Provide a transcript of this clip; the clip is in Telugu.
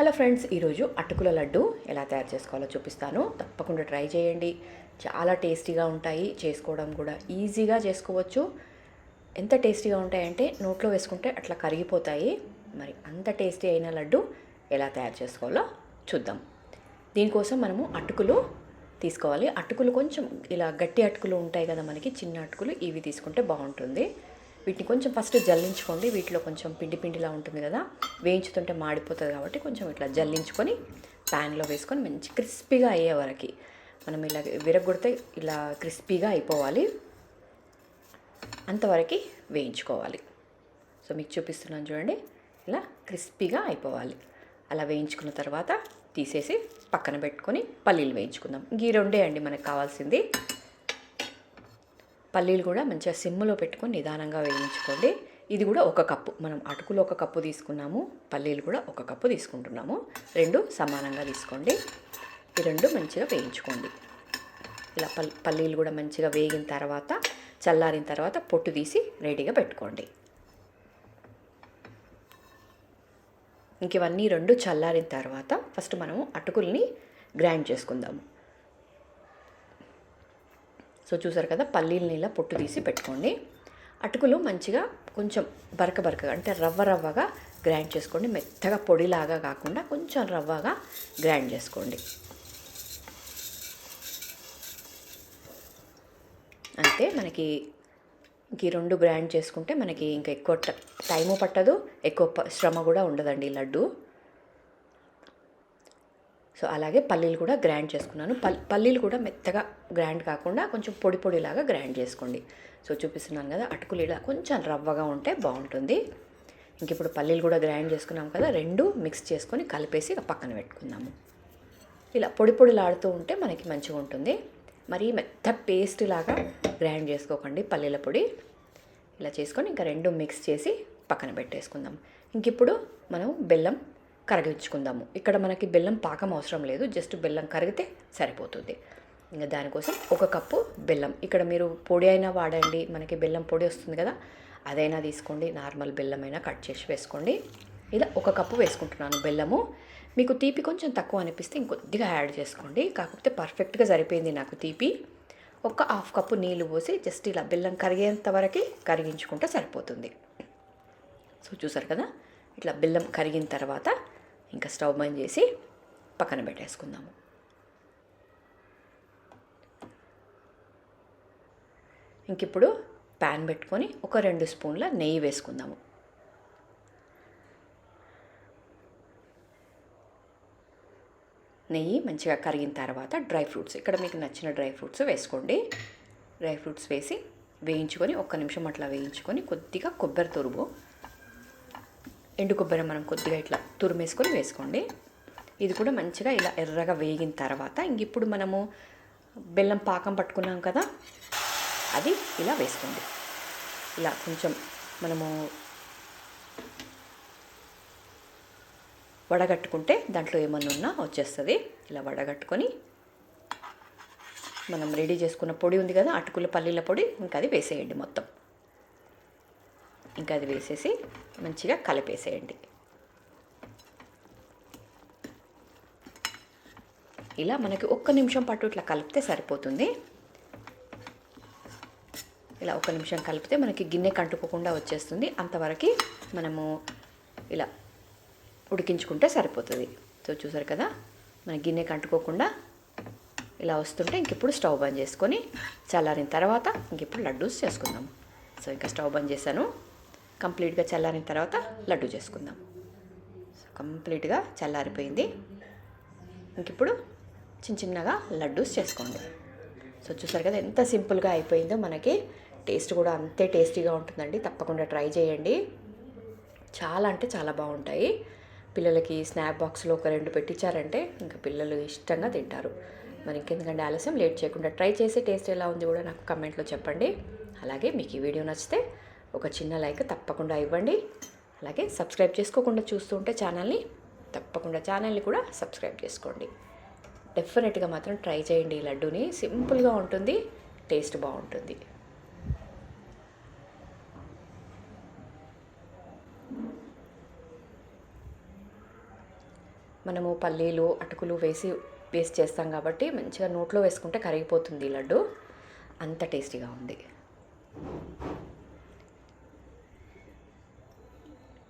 హలో ఫ్రెండ్స్ ఈరోజు అటుకుల లడ్డు ఎలా తయారు చేసుకోవాలో చూపిస్తాను. తప్పకుండా ట్రై చేయండి. చాలా టేస్టీగా ఉంటాయి. చేసుకోవడం కూడా ఈజీగా చేసుకోవచ్చు. ఎంత టేస్టీగా ఉంటాయంటే నోట్లో వేసుకుంటే అట్లా కరిగిపోతాయి. మరి అంత టేస్టీ అయిన లడ్డు ఎలా తయారు చేసుకోవాలో చూద్దాం. దీనికోసం మనము అటుకులు తీసుకోవాలి. అటుకులు కొంచెం ఇలా గట్టి అటుకులు ఉంటాయి కదా మనకి చిన్న అటుకులు ఇవి తీసుకుంటే బాగుంటుంది. వీటిని కొంచెం ఫస్ట్ జల్లించుకోండి. వీటిలో కొంచెం పిండి పిండిలా ఉంటుంది కదా వేయించుతుంటే మాడిపోతుంది కాబట్టి కొంచెం ఇట్లా జల్లించుకొని ప్యాన్లో వేసుకొని మంచి క్రిస్పీగా అయ్యే వరకు మనం ఇలా విరగొడితే ఇలా క్రిస్పీగా అయిపోవాలి. అంతవరకు వేయించుకోవాలి. సో మీకు చూపిస్తున్నాను చూడండి. ఇలా క్రిస్పీగా అయిపోవాలి. అలా వేయించుకున్న తర్వాత తీసేసి పక్కన పెట్టుకొని పల్లీలు వేయించుకుందాం. ఈ రెండే అండి మనకు కావాల్సింది. పల్లీలు కూడా మంచిగా సిమ్లో పెట్టుకొని నిదానంగా వేయించుకోండి. ఇది కూడా ఒక కప్పు. మనం అటుకులు ఒక కప్పు తీసుకున్నాము. పల్లీలు కూడా ఒక కప్పు తీసుకుంటున్నాము. రెండు సమానంగా తీసుకోండి. ఈ రెండు మంచిగా వేయించుకోండి. ఇలా పల్ పల్లీలు కూడా మంచిగా వేగిన తర్వాత చల్లారిన తర్వాత పొట్టు తీసి రెడీగా పెట్టుకోండి. ఇంక ఇవన్నీ రెండు చల్లారిన తర్వాత ఫస్ట్ మనము అటుకుల్ని గ్రైండ్ చేసుకుందాము. సో చూసారు కదా పల్లీలని ఇలా పొట్టు తీసి పెట్టుకోండి. అటుకులు మంచిగా కొంచెం బరక బరకగా అంటే రవ్వ రవ్వగా గ్రైండ్ చేసుకోండి. మెత్తగా పొడిలాగా కాకుండా కొంచెం రవ్వగా గ్రైండ్ చేసుకోండి. అంతే మనకి ఇంక ఈ రెండు గ్రైండ్ చేసుకుంటే మనకి ఇంకా ఎక్కువ టైము పట్టదు ఎక్కువ శ్రమ కూడా ఉండదండి లడ్డు. సో అలాగే పల్లీలు కూడా గ్రైండ్ చేసుకున్నాను. పల్లీలు కూడా మెత్తగా గ్రైండ్ కాకుండా కొంచెం పొడి పొడిలాగా గ్రైండ్ చేసుకోండి. సో చూపిస్తున్నాను కదా అటుకులు ఇలా కొంచెం రవ్వగా ఉంటే బాగుంటుంది. ఇంక ఇప్పుడు పల్లీలు కూడా గ్రైండ్ చేసుకున్నాం కదా రెండు మిక్స్ చేసుకొని కలిపేసి పక్కన పెట్టుకుందాము. ఇలా పొడి పొడిలాడుతూ ఉంటే మనకి మంచిగా ఉంటుంది. మరి మెత్త పేస్ట్ లాగా గ్రైండ్ చేసుకోకండి పల్లీల పొడి. ఇలా చేసుకొని ఇంకా రెండు మిక్స్ చేసి పక్కన పెట్టేసుకుందాం. ఇంక ఇప్పుడు మనం బెల్లం కరిగించుకుందాము. ఇక్కడ మనకి బెల్లం పాకం అవసరం లేదు. జస్ట్ బెల్లం కరిగితే సరిపోతుంది. ఇంకా దానికోసం ఒక కప్పు బెల్లం. ఇక్కడ మీరు పొడి అయినా వాడండి. మనకి బెల్లం పొడి వస్తుంది కదా అదైనా తీసుకోండి. నార్మల్ బెల్లం అయినా కట్ చేసి వేసుకోండి. ఇలా ఒక కప్పు వేసుకుంటున్నాను బెల్లము. మీకు తీపి కొంచెం తక్కువ అనిపిస్తే ఇంకొద్దిగా యాడ్ చేసుకోండి. కాకపోతే పర్ఫెక్ట్గా సరిపోయింది నాకు తీపి. ఒక హాఫ్ కప్పు నీళ్ళు పోసి జస్ట్ ఇలా బెల్లం కరిగేంత వరకు కరిగించుకుంటే సరిపోతుంది. సో చూసారు కదా ఇట్లా బెల్లం కరిగిన తర్వాత ఇంకా స్టవ్ బంద్ చేసి పక్కన పెట్టేసుకుందాము. ఇంక ఇప్పుడు ప్యాన్ పెట్టుకొని ఒక రెండు స్పూన్ల నెయ్యి వేసుకుందాము. నెయ్యి మంచిగా కరిగిన తర్వాత డ్రై ఫ్రూట్స్ ఇక్కడ మీకు నచ్చిన డ్రై ఫ్రూట్స్ వేసుకోండి. డ్రై ఫ్రూట్స్ వేసి వేయించుకొని ఒక్క నిమిషం అట్లా వేయించుకొని కొద్దిగా కొబ్బరి తురుము ఎండు కొబ్బరి మనం కొద్దిగా ఇట్లా తురిమేసుకొని వేసుకోండి. ఇది కూడా మంచిగా ఇలా ఎర్రగా వేగిన తర్వాత ఇంక ఇప్పుడు మనము బెల్లం పాకం పట్టుకున్నాం కదా అది ఇలా వేసుకోండి. ఇలా కొంచెం మనము వడగట్టుకుంటే దాంట్లో ఏమన్నా ఉన్నా వచ్చేస్తుంది. ఇలా వడగట్టుకొని మనం రెడీ చేసుకున్న పొడి ఉంది కదా అటుకుల పల్లీల పొడి ఇంకా అది వేసేయండి మొత్తం. ఇంకా అది వేసేసి మంచిగా కలిపేసేయండి. ఇలా మనకి ఒక్క నిమిషం పాటు ఇట్లా కలిపితే సరిపోతుంది. ఇలా ఒక నిమిషం కలిపితే మనకి గిన్నె కంటుకోకుండా వచ్చేస్తుంది. అంతవరకు మనము ఇలా ఉడికించుకుంటే సరిపోతుంది. సో చూసారు కదా మన గిన్నె కంటుకోకుండా ఇలా వస్తుంటే ఇంక ఇప్పుడు స్టవ్ బంద్ చేసుకొని చల్లారిన తర్వాత ఇంక ఇప్పుడు లడ్డూస్ చేసుకుందాం. సో ఇంకా స్టవ్ బంద్ చేశాను. కంప్లీట్గా చల్లారిన తర్వాత లడ్డు చేసుకుందాం. సో కంప్లీట్గా చల్లారిపోయింది. ఇంక ఇప్పుడు చిన్న చిన్నగా లడ్డూస్ చేసుకోండి. సో చూసారు కదా ఎంత సింపుల్గా అయిపోయిందో మనకి. టేస్ట్ కూడా అంతే టేస్టీగా ఉంటుందండి. తప్పకుండా ట్రై చేయండి. చాలా అంటే చాలా బాగుంటాయి. పిల్లలకి స్నాక్ బాక్స్లో ఒక రెండు పెట్టించారంటే ఇంకా పిల్లలు ఇష్టంగా తింటారు. మరి ఇంకెందుకంటే ఆలస్యం లేట్ చేయకుండా ట్రై చేసి టేస్ట్ ఎలా ఉంది కూడా నాకు కమెంట్లో చెప్పండి. అలాగే మీకు ఈ వీడియో నచ్చితే ఒక చిన్న లైక్ తప్పకుండా ఇవ్వండి. అలాగే సబ్స్క్రైబ్ చేసుకోకుండా చూస్తుంటే ఛానల్ని తప్పకుండా ఛానల్ని కూడా సబ్స్క్రైబ్ చేసుకోండి. డెఫినెట్గా మాత్రం ట్రై చేయండి ఈ లడ్డూని. సింపుల్గా ఉంటుంది టేస్ట్ బాగుంటుంది. మనము పల్లీలు అటుకులు వేసి వేస్ట్ చేస్తాం కాబట్టి మంచిగా నోట్లో వేసుకుంటే కరిగిపోతుంది ఈ లడ్డు. అంత టేస్టీగా ఉంది.